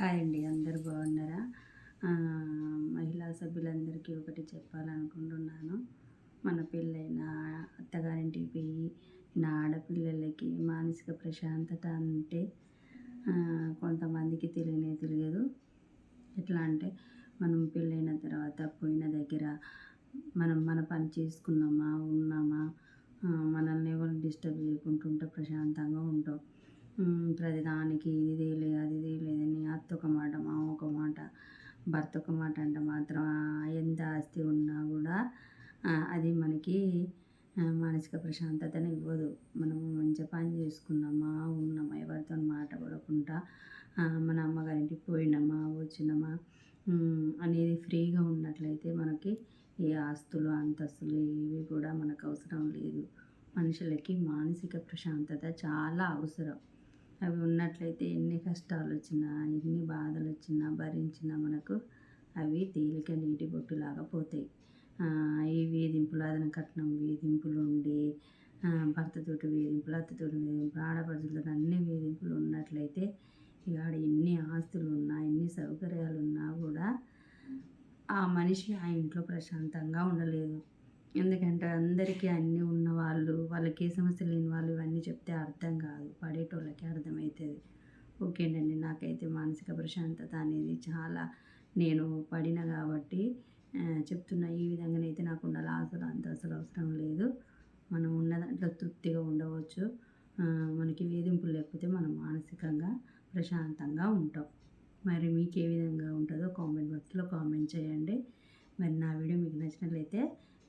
Hi అండి అందరు బాగున్నారా? మహిళా సభ్యులందరికీ ఒకటి చెప్పాలనుకుంటున్నాను. మన పెళ్ళైన అత్తగారింటికి పోయి నా ఆడపిల్లలకి మానసిక ప్రశాంతత అంటే కొంతమందికి తెలియనే తెలియదు. ఎట్లా అంటే మనం పెళ్ళైన తర్వాత పోయిన దగ్గర మనం మన పని చేసుకున్నామా ఉన్నామా మనల్ని ఎవరు డిస్టర్బ్ చేయకుంటుంటే ప్రశాంతంగా ఉంటాం. ప్రతిదానికి ఇది లేదు అది లేదని అత్త ఒక మాట మామ ఒక మాట భర్త ఒక మాట అంటే మాత్రం ఎంత ఆస్తి ఉన్నా కూడా అది మనకి మానసిక ప్రశాంతతను ఇవ్వదు. మనము మంచి పని చేసుకున్నామా ఉన్నామా ఎవరితో మాట పడకుండా మన అమ్మగారింటికి పోయినామా వచ్చినామా అనేది ఫ్రీగా ఉన్నట్లయితే మనకి ఏ ఆస్తులు అంతస్తులు ఏవి కూడా మనకు అవసరం లేదు. మనుషులకి మానసిక ప్రశాంతత చాలా అవసరం. అవి ఉన్నట్లయితే ఎన్ని కష్టాలు వచ్చినా ఎన్ని బాధలు వచ్చినా భరించినా మనకు అవి తేలిక నీటి బొట్టులాగా పోతాయి. ఈ వేధింపులు అదన కట్నం వేధింపులు ఉండి భర్తతోటి వేధింపులు అత్తతోటి వేధింపులు ఆడపడుచులతో అన్ని వేధింపులు ఉన్నట్లయితే ఇక ఆడ ఎన్ని ఆస్తులు ఉన్నా ఎన్ని సౌకర్యాలు ఉన్నా కూడా ఆ మనిషి ఆ ఇంట్లో ప్రశాంతంగా ఉండలేదు. ఎందుకంటే అందరికీ అన్నీ ఉన్నవాళ్ళు వాళ్ళకి ఏ సమస్య లేని వాళ్ళు ఇవన్నీ చెప్తే అర్థం కాదు. పడేటోళ్ళకి అర్థమవుతుంది ఓకేనండి నాకైతే మానసిక ప్రశాంతత అనేది చాలా నేను పడిన కాబట్టి చెప్తున్నా. ఈ విధంగానైతే నాకు ఉండాలి అసలు అంత అసలు అవసరం లేదు. మనం ఉన్న దాంట్లో తృప్తిగా ఉండవచ్చు. మనకి వేధింపులు లేకపోతే మనం మానసికంగా ప్రశాంతంగా ఉంటాం. మరి మీకు ఏ విధంగా ఉంటుందో కామెంట్ బాక్స్లో కామెంట్ చేయండి. మరి నా వీడియో మీకు నచ్చినట్లయితే